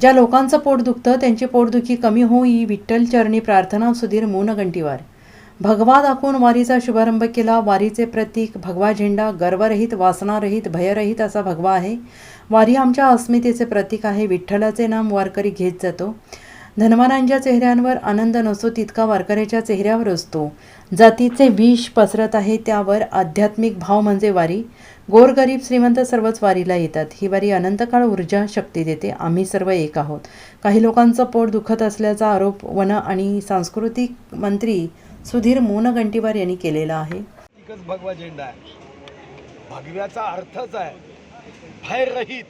ज्या लोकांचं पोट दुखतं त्यांची पोटदुखी कमी होई विठ्ठल चरणी प्रार्थना सुधीर मूनगंटीवार भगवा दाखवून वारीचा शुभारंभ केला. वारीचे प्रतीक भगवा झेंडा गर्वरहित वासनारहित भयरहित असा भगवा आहे. वारी आमच्या अस्मितेचे प्रतीक आहे. विठ्ठलाचे नाम वारकरी घेत जातो. धनवानांच्या चेहऱ्यांवर आनंद नसतो तितका वारकऱ्याच्या चेहऱ्यावर असतो. जातीचे विष पसरत आहे त्यावर आध्यात्मिक भाव म्हणजे वारी. गोरगरीब श्रीमंत सर्वच वारीला येतात. ही वारी अनंतकाळ ऊर्जा शक्ती देते. आम्ही सर्व एक आहोत. काही लोकांचं पोट दुखत असल्याचा आरोप वन आणि सांस्कृतिक मंत्री सुधीर मोनगंटीवार यांनी केलेला आहे. भगवा झेंडा आहे. भगव्याचा अर्थच आहे. भयरहित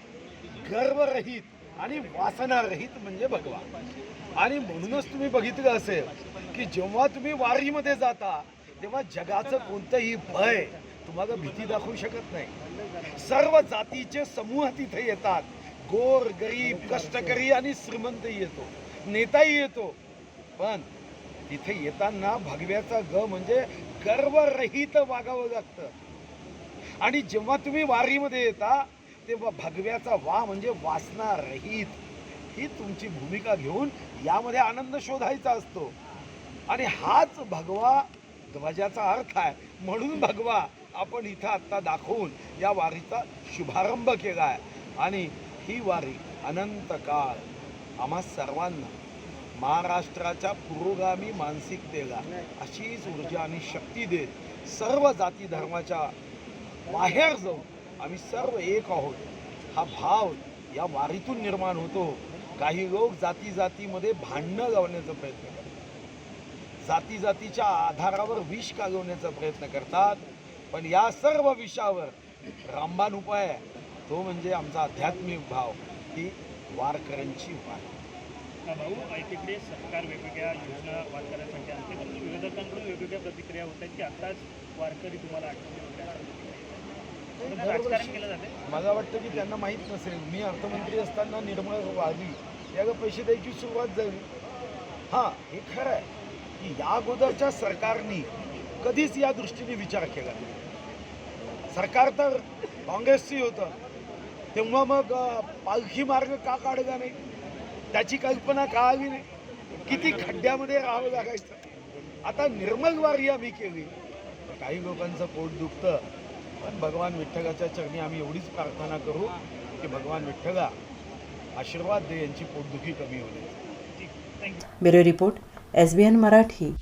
गर्वरहित. आणि वासनारहित म्हणजे भगवा आणि म्हणूनच तुम्ही बघितलं असेल की जेव्हा तुम्ही वारीमध्ये जाता तेव्हा जगाचं कोणतंही भय तुम्हाला भीती दाखवू शकत नाही. सर्व जातीचे समूह तिथे येतात. गोर गरीब कष्टकरी आणि श्रीमंतही येतो. नेताही येतो. पण तिथे येताना भगव्याचा ग म्हणजे गर्वरहित वागावं लागतं. आणि जेव्हा तुम्ही वारीमध्ये येता तेव्हा भगव्याचा वा म्हणजे वासना रहित ही तुमची भूमिका घेऊन यामध्ये आनंद शोधायचा असतो. आणि हाच भगवा ध्वजाचा अर्थ आहे. म्हणून भगवा आपण इथं आत्ता दाखवून या वारीचा शुभारंभ केला आहे आणि ही वारी अनंत काळ आम्हा सर्वांना महाराष्ट्राच्या पुरोगामी मानसिकतेला अशीच ऊर्जा आणि शक्ती देत सर्व जाती धर्माच्या बाहेर जाऊन आम्ही सर्व एक आहोत. हा भाव या वारीतून निर्माण होतो. काही लोक जाती जातीमध्ये भांडणं लावण्याचा प्रयत्न करतात. जाती जातीच्या आधारावर विष कालवण्याचा प्रयत्न करतात. पण या सर्व विषावर रामबाण उपाय तो म्हणजे आमचा आध्यात्मिक भाव ही वारकऱ्यांची वार. भाऊ तिकडे सरकार वेगवेगळ्या योजना वारकऱ्यांसाठी आणते. परंतु विरोधकांकडून वेगवेगळ्या प्रतिक्रिया होत आहेत की आताच वारकरी तुम्हाला आठवले वगैरे असं परंतु राजकारण केलं जाते मला वाटतं की त्यांना माहीत नसेल. मी अर्थमंत्री असताना निर्मळ वाढली याला पैसे द्यायची सुरुवात झाली. हां हे खरं आहे की या अगोदरच्या सरकारने कधीच या दृष्टीने विचार केला सरकार तर काँग्रेसची होतं. तेव्हा मग पालखी मार्ग का काढला नाही? त्याची कल्पना का आली नाही. किती खड्ड्यामध्ये राहावं लागायचं? आता निर्मल वारी आम्ही केली. काही लोकांचं पोट दुखतं. पण भगवान विठ्ठलाच्या चरणी आम्ही एवढीच प्रार्थना करू की भगवान विठ्ठला आशीर्वाद दे यांची पोटदुखी कमी होईल bureau report S B N Marathi.